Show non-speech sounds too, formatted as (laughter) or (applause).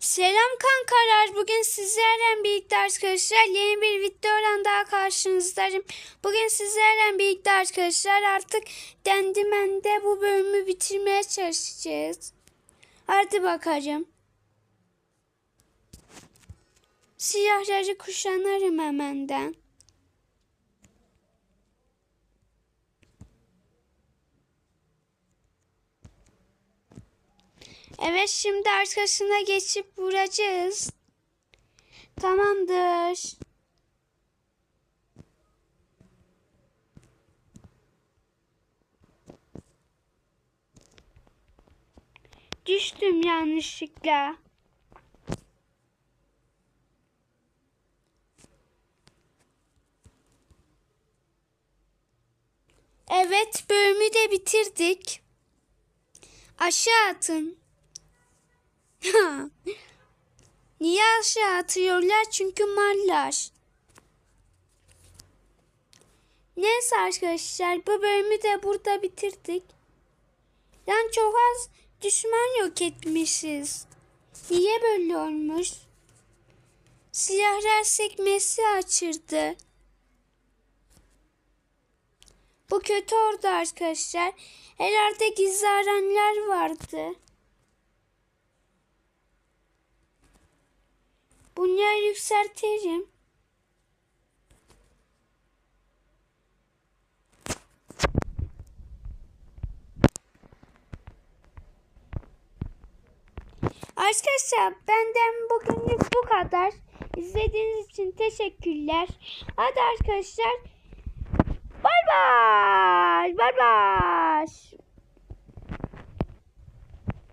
Selam kankalar. Bugün sizlerle birlikte arkadaşlar yeni bir videoyla daha karşınızdayım. Bugün sizlerle birlikte arkadaşlar artık Dendimen'de bu bölümü bitirmeye çalışacağız. Hadi bakalım. Siyahları kuşanırım hemenden. Evet şimdi arkasına geçip vuracağız. Tamamdır. Düştüm yanlışlıkla. Evet bölümü de bitirdik. Aşağı atın. (laughs) Niye aşağı atıyorlar? Çünkü mallar. Neyse arkadaşlar bu bölümü de burada bitirdik. Yani çok az düşman yok etmişiz. Niye böyle olmuş? Silahlar sekmesi açırdı. Bu kötü oldu arkadaşlar. Herhalde gizli aranlar vardı. Bunları yükseltelim. Arkadaşlar benden bugünlük bu kadar. İzlediğiniz için teşekkürler. Hadi arkadaşlar. Bay bay. Bay bay.